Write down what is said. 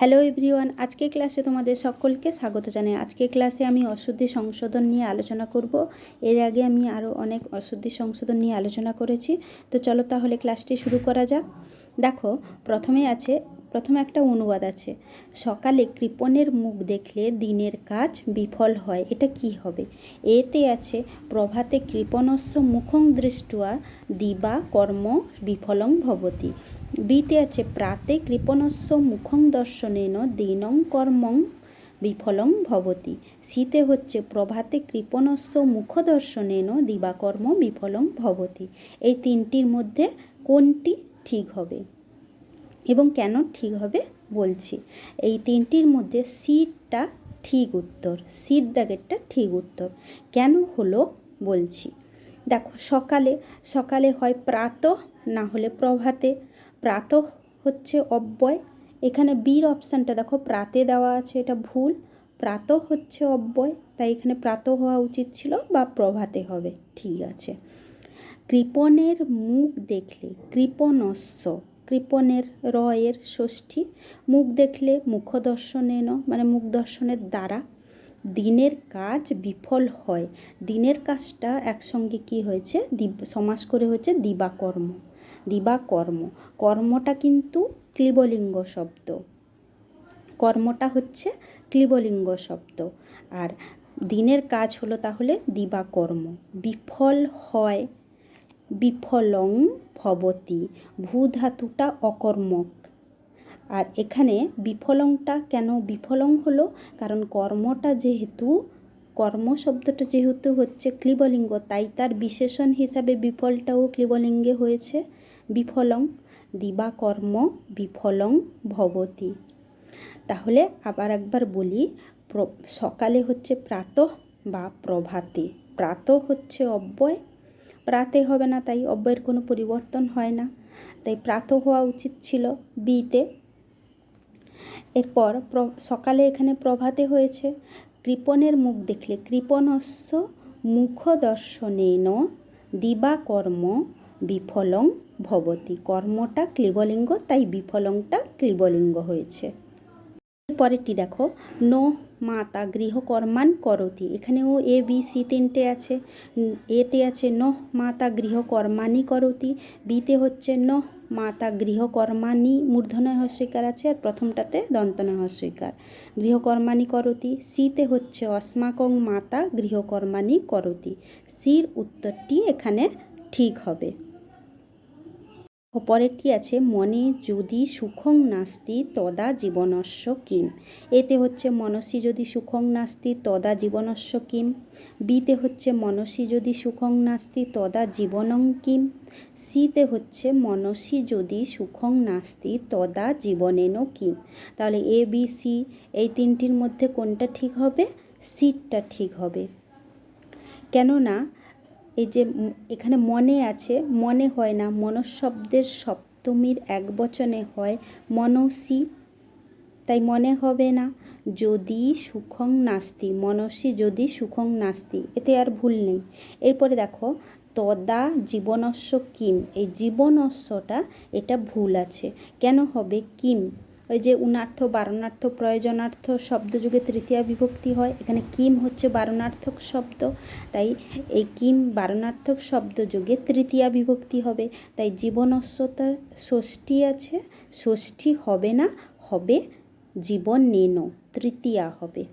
Hello everyone আজকে ক্লাসে তোমাদের সকলকে স্বাগত জানাই। আজকে ক্লাসে আমি অশুদ্ধি সংশোধন নিয়ে আলোচনা করব। এর আগে আমি আরও অনেক অশুদ্ধি সংশোধন নিয়ে আলোচনা করেছি। তো চলো তাহলে ক্লাসটি শুরু করা যাক। দেখো প্রথমে আছে প্রথমে একটা অনুবাদ আছে, সকালে কৃপণের মুখ দেখলে দিনের কাজ বিফল হয়, এটা কি হবে? এতে আছে, প্রভাতে কৃপণস্য মুখং দৃষ্টুয়া, দিবা কর্ম বিফলং ভবতি। বিতে আছে, প্রাতে কৃপণস্য মুখং দর্শনেন, দিনং কর্মং বিফলং ভবতি। শীতে হচ্ছে, প্রভাতে কৃপণস্য মুখ দর্শনেন দিবাকর্ম বিফলং ভবতি। এই তিনটির মধ্যে কোনটি ঠিক হবে? এবং কেন ঠিক হবে বলছি। এই তিনটির মধ্যে সিটটা ঠিক উত্তর, সিট দাগেরটা ঠিক উত্তর। কেন হলো বলছি। দেখো, সকালে সকালে হয় প্রাত, না হলে প্রভাতে। প্রাত হচ্ছে অব্যয়। এখানে বীর অপশানটা দেখো, প্রাতে দেওয়া আছে, এটা ভুল। প্রাত হচ্ছে অব্যয়, তাই এখানে প্রাত হওয়া উচিত ছিল বা প্রভাতে হবে, ঠিক আছে। কৃপণের মুখ দেখলে কৃপণস্য কৃপণের র এর ষষ্ঠী। মুখ দেখলে মুখ মুখদর্শনেন মানে মুখ দর্শনের দ্বারা দিনের কাজ বিফল হয়। দিনের কাজটা একসঙ্গে কি হয়েছে? সমাস করে হয়েছে দিবাকর্ম। দিবাকর্ম। কর্মটা কিন্তু ক্লিবলিঙ্গ শব্দ। কর্মটা হচ্ছে ক্লিবলিঙ্গ শব্দ। আর দিনের কাজ হলো তাহলে দিবাকর্ম। বিফল হয়, বিফলং ভবতি ভূ ধাতুটা অকর্মক। আর এখানে বিফলংটা কেন বিফলং হলো? কারণ কর্মটা যেহেতু, কর্ম শব্দটা যেহেতু হচ্ছে ক্লিবলিঙ্গ, তাই তার বিশেষণ হিসাবে বিফলটাও ক্লিবলিঙ্গে হয়েছে। বিফলং, দিবাকর্ম, বিফলং, ভবতি। তাহলে আবার একবার বলি সকালে হচ্ছে প্রাতঃ বা প্রভাতে। প্রাতঃ হচ্ছে অব্যয় প্রাতে হবে না, তাই অব্যয়ের কোনো পরিবর্তন হয় না। তাই প্রাত হওয়া উচিত ছিল বিতে এরপর সকালে এখানে প্রভাতে হয়েছে কৃপণের মুখ দেখলে কৃপণস্য মুখ দর্শনেন দিবাকর্ম বিফলং ভবতি। কর্মটা ক্লিবলিঙ্গ, তাই বিফলংটা ক্লিবলিঙ্গ হয়েছে। পরেরটি দেখো। নো মাতা গৃহকর্মান করতি। এখানেও এ বি সি তিনটে আছে। এতে আছে ন মাতা গৃহকর্মানি করতি। বিতে হচ্ছে ন মাতা গৃহকর্মানি মূর্ধনয় হস্যিকার আছে আর প্রথমটাতে দন্তনয় হস্যিকার গৃহকর্মানি করতি। সিতে হচ্ছে অস্মাকং মাতা গৃহকর্মানি করতি। সির উত্তরটি এখানে ঠিক হবে। অপরেরটি আছে? মনে যদি সুখং নাস্তি, তদা জীবনস্য কিম। এতে হচ্ছে মনসী যদি সুখং নাস্তি, তদা জীবনস্য কিম। বিতে হচ্ছে মনসী যদি সুখং নাস্তি, তদা জীবনং কিম। সিতে হচ্ছে মনসী যদি সুখং নাস্তি, তদা জীবনেন কিম। তাহলে এ, বি, সি এই তিনটির মধ্যে কোনটা ঠিক হবে? সিটটা ঠিক হবে। কেননা এই যে এখানে মনে আছে, মনে হয় না, মনঃশব্দের সপ্তমীর এক বচনে হয়, মনসী, তাই মনে হবে না, যদি সুখং নাস্তি, মনসী যদি সুখং নাস্তি, এতে আর ভুল নেই। এরপরে দেখো, তদা জীবনস্য কিম, এই জীবনস্যটা, এটা ভুল আছে। কেন হবে কিম? ওই যে উনার্থ, বারণার্থ, প্রয়োজনার্থ শব্দযুগে তৃতীয় বিভক্তি হয়। এখানে কিম হচ্ছে বারণার্থক শব্দ। তাই এই কিম বারণার্থক শব্দযুগে তৃতীয়া বিভক্তি হবে। তাই জীবনস্বতা ষষ্ঠী আছে। ষষ্ঠী হবে না, হবে জীবন নেন তৃতীয়া হবে।